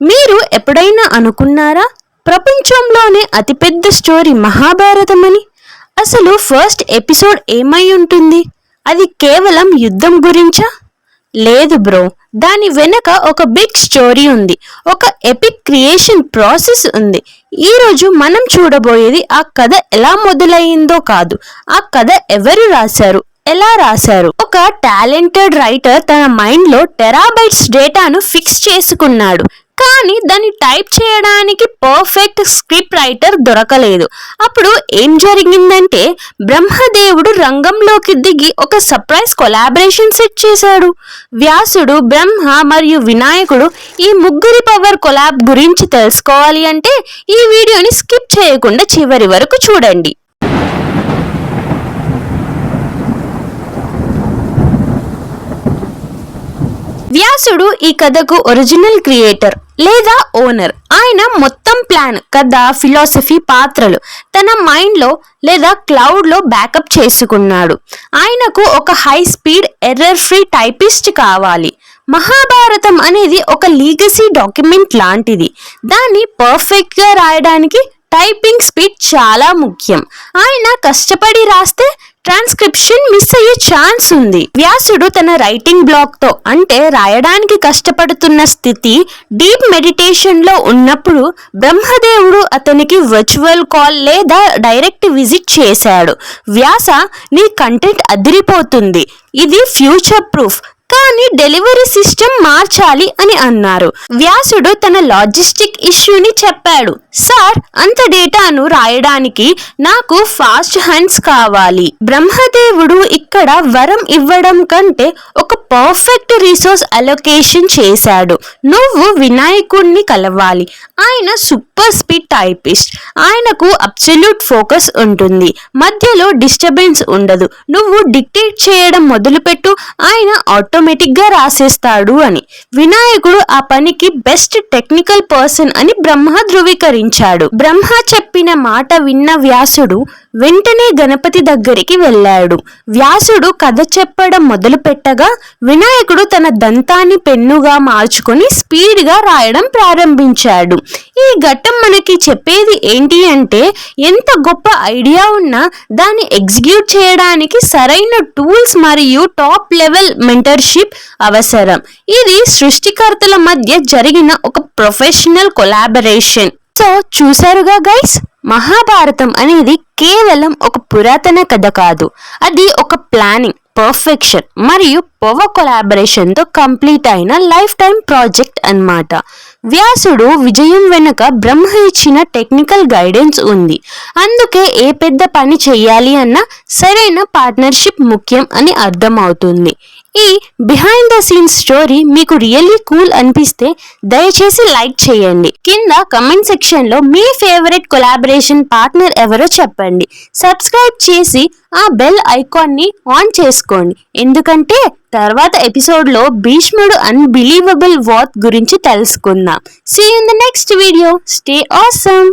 మీరు ఎప్పుడైనా అనుకున్నారా? ప్రపంచంలోనే అతిపెద్ద స్టోరీ మహాభారతం అని అసలు ఫస్ట్ ఎపిసోడ్ ఏమై ఉంటుంది? అది కేవలం యుద్ధం గురించా? లేదు బ్రో దాని వెనక ఒక బిగ్ స్టోరీ ఉంది. ఒక ఎపిక్ క్రియేషన్ ప్రాసెస్ ఉంది. ఈరోజు మనం చూడబోయేది ఆ కథ ఎలా మొదలయ్యిందో కాదు. ఆ కథ ఎవరు రాశారు? ఎలా రాశారు? ఒక టాలెంటెడ్ రైటర్ తన మైండ్లో టెరాబైట్స్ డేటాను ఫిక్స్ చేసుకున్నాడు. కానీ దాన్ని టైప్ చేయడానికి పర్ఫెక్ట్ స్క్రిప్ట్ రైటర్ దొరకలేదు. అప్పుడు ఏం జరిగిందంటే బ్రహ్మదేవుడు రంగంలోకి దిగి ఒక సర్ప్రైజ్ కొలాబరేషన్ సెట్ చేశాడు. వ్యాసుడు బ్రహ్మ మరియు వినాయకుడు ఈ ముగ్గురి పవర్ కొలాబ్ గురించి తెలుసుకోవాలి అంటే ఈ వీడియోని స్కిప్ చేయకుండా చివరి వరకు చూడండి. వ్యాసుడు ఈ కథకు ఒరిజినల్ క్రియేటర్ లేదా ఓనర్ ఆయన మొత్తం ప్లాన్ కథ ఫిలాసఫీ పాత్రలు తన మైండ్లో లేదా క్లౌడ్లో బ్యాకప్ చేసుకున్నాడు. ఆయనకు ఒక high speed error free typist కావాలి. మహాభారతం అనేది ఒక లీగసీ డాక్యుమెంట్ లాంటిది. దాన్ని పర్ఫెక్ట్గా రాయడానికి టైపింగ్ స్పీడ్ చాలా ముఖ్యం. ఆయన కష్టపడి రాస్తే ట్రాన్స్క్రిప్షన్ మిస్ అయ్యే ఛాన్స్ ఉంది. వ్యాసుడు తన రైటింగ్ బ్లాక్తో అంటే రాయడానికి కష్టపడుతున్న స్థితి డీప్ మెడిటేషన్లో ఉన్నప్పుడు బ్రహ్మదేవుడు అతనికి వర్చువల్ కాల్ లేదా డైరెక్ట్ విజిట్ చేశాడు. వ్యాస నీ కంటెంట్ అదిరిపోతుంది. ఇది ఫ్యూచర్ ప్రూఫ్. కానీ డెలివరీ సిస్టమ్ మార్చాలి అని అన్నారు. వ్యాసుడు తన లాజిస్టిక్ ఇష్యూని చెప్పాడు. సార్ అంత డేటాను రాయడానికి నాకు ఫాస్ట్ హ్యాండ్స్ కావాలి. బ్రహ్మదేవుడు ఇక్కడ వరం ఇవ్వడం కంటే ఒక పర్ఫెక్ట్ రిసోర్స్ అలొకేషన్ చేశాడు. నువ్వు వినాయకుడిని కలవాలి. ఆయన సూపర్ స్పీడ్ టైపిస్ట్ ఆయనకు అబ్సల్యూట్ ఫోకస్ ఉంటుంది. మధ్యలో డిస్టర్బెన్స్ ఉండదు. నువ్వు డిక్టేట్ చేయడం మొదలుపెట్టు. ఆయన ఆటోమేటిక్గా రాసేస్తాడు అని. వినాయకుడు ఆ పనికి బెస్ట్ టెక్నికల్ పర్సన్ అని బ్రహ్మ ధృవీకరించాడు. బ్రహ్మ చెప్పిన మాట విన్న వ్యాసుడు వెంటనే గణపతి దగ్గరికి వెళ్ళాడు. వ్యాసుడు కథ చెప్పడం మొదలు పెట్టగా వినాయకుడు తన దంతాన్ని పెన్నుగా మార్చుకొని స్పీడ్గా రాయడం ప్రారంభించాడు. ఈ ఘట్టం మనకి చెప్పేది ఏంటి అంటే ఎంత గొప్ప ఐడియా ఉన్నా దాన్ని ఎగ్జిక్యూట్ చేయడానికి సరైన టూల్స్ మరియు టాప్ లెవెల్ మెంటర్షిప్ అవసరం. ఇది సృష్టికర్తల మధ్య జరిగిన ఒక ప్రొఫెషనల్ కొలాబరేషన్ సో చూసారుగా గైస్ మహాభారతం అనేది కేవలం ఒక పురాతన కథ కాదు. అది ఒక ప్లానింగ్ పర్ఫెక్షన్ మరియు పవర్ కొలాబరేషన్తో కంప్లీట్ అయిన లైఫ్ టైం ప్రాజెక్ట్ అన్నమాట. వ్యాసుడు విజయం వెనుక బ్రహ్మ ఇచ్చిన టెక్నికల్ గైడెన్స్ ఉంది. అందుకే ఏ పెద్ద పని చేయాలి అన్నా సరైన పార్ట్నర్షిప్ ముఖ్యం అని అర్థమవుతుంది. ఈ బిహైండ్ ద సీన్ స్టోరీ మీకు రియల్లీ కూల్ అనిపిస్తే దయచేసి లైక్ చేయండి. కింద కమెంట్ సెక్షన్లో మీ ఫేవరెట్ కొలాబరేషన్ పార్ట్నర్ ఎవరో చెప్పండి. సబ్స్క్రైబ్ చేసి ఆ బెల్ ఐకాన్ని ఆన్ చేసుకోండి. ఎందుకంటే తర్వాత ఎపిసోడ్లో భీష్ముడు అన్బిలీవబుల్ వాత్ గురించి తెలుసుకుందాం. See in the next video stay awesome